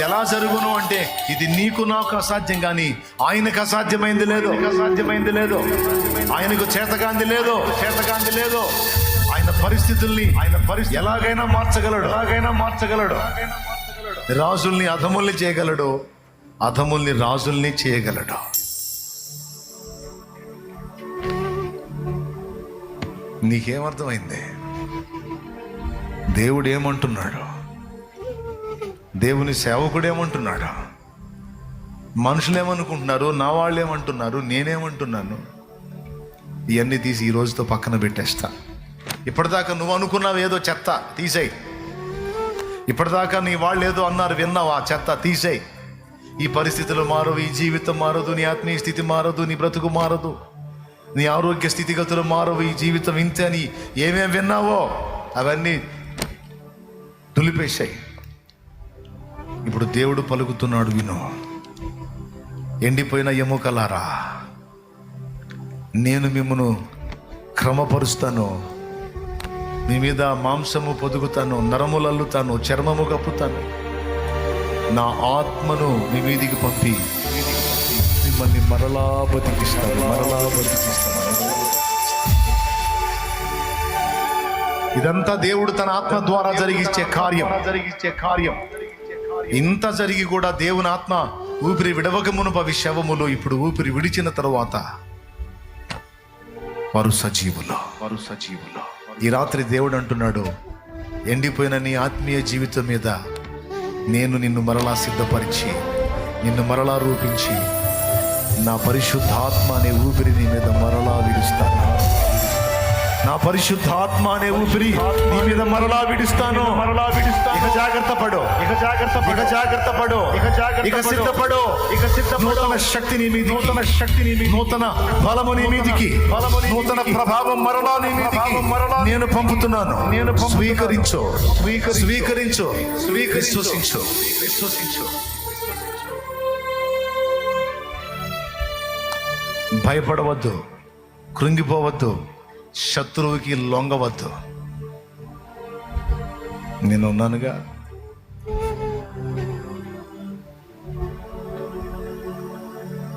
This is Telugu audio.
ఎలా జరుగును అంటే ఇది నీకు నాకు అసాధ్యం కానీ ఆయనకు అసాధ్యమైంది లేదు. అసాధ్యమైంది లేదు. ఆయనకు చేతగాంది లేదు. చేతగాంది లేదు. ఆయన పరిస్థితుల్ని ఆయన పరిస్థితి ఎలాగైనా మార్చగలడు. ఎలాగైనా మార్చగలడు. రాజుల్ని అధముల్ని చేయగలడు. అధముల్ని రాజుల్ని చేయగలడు. నీకేమర్థమైంది? దేవుడు ఏమంటున్నాడు దేవుని సేవకుడు ఏమంటున్నాడా మనుషులు ఏమనుకుంటున్నారు నా వాళ్ళు ఏమంటున్నారు నేనేమంటున్నాను? ఇవన్నీ తీసి ఈ రోజుతో పక్కన పెట్టేస్తా. ఇప్పటిదాకా నువ్వు అనుకున్నావు ఏదో చెత్త తీసేయి. ఇప్పటిదాకా నీ వాళ్ళు ఏదో అన్నారు విన్నావు ఆ చెత్త తీసేయి. ఈ పరిస్థితులు మారవు ఈ జీవితం మారదు నీ ఆత్మీయ స్థితి మారదు నీ బ్రతుకు మారదు. నీ ఆరోగ్య స్థితిగతులు మారవు ఈ జీవితం ఇంతే అని ఏమేమి విన్నావో అవన్నీ దులిపేశాయి ఇప్పుడు దేవుడు పలుకుతున్నాడు విను. ఎండిపోయిన ఎముకలారా నేను మిమ్మను క్రమపరుస్తాను. మీ మీద మాంసము పొదుగుతాను నరములు అల్లుతాను చర్మము కప్పుతాను. నా ఆత్మను మీ మీదికి పంపి మిమ్మల్ని మరలా బతికిస్తాను మరలా బతికిస్తాను. ఇదంతా దేవుడు తన ఆత్మ ద్వారా జరిగించే కార్యం. జరిగించే కార్యం ఇంత జరిగి కూడా దేవుని ఆత్మ ఊపిరి విడవక మునుపవి శవములు ఇప్పుడు ఊపిరి విడిచిన తరువాత వారు సజీవులు వారు సజీవులు ఈ రాత్రి దేవుడు అంటున్నాడు ఎండిపోయిన నీ ఆత్మీయ జీవితం మీద నేను నిన్ను మరలా సిద్ధపరిచి నిన్ను మరలా రూపించి నా పరిశుద్ధాత్మ అనే ఊపిరి నా పరిశుద్ధాత్మ అనే ఊపిరి. నీ మీద మరలా విడుస్తాను. మరలా విడుస్తాను. ఇక జాగ్రత్త పడు. ఇక జాగ్రత్త ఇక జాగ్రత్త పడు. ఇక జాగ్రత్త ఇక సిద్ధపడు. ఇక సిద్ధ నూతన శక్తి నీ మీద నూతన శక్తి నీ మీద నూతన బలము నీ మీదికి. బలము నూతన ప్రభావం మరలా నీ మీదికి. మరలా నేను పంపుతున్నాను. నేను స్వీకరించు. స్వీకరి స్వీకరించు. స్వీకరి విశ్వసించు. విశ్వసించు. భయపడవద్దు. కృంగిపోవద్దు. శత్రువుకి లొంగవద్దు. నేను ఉన్నానుగా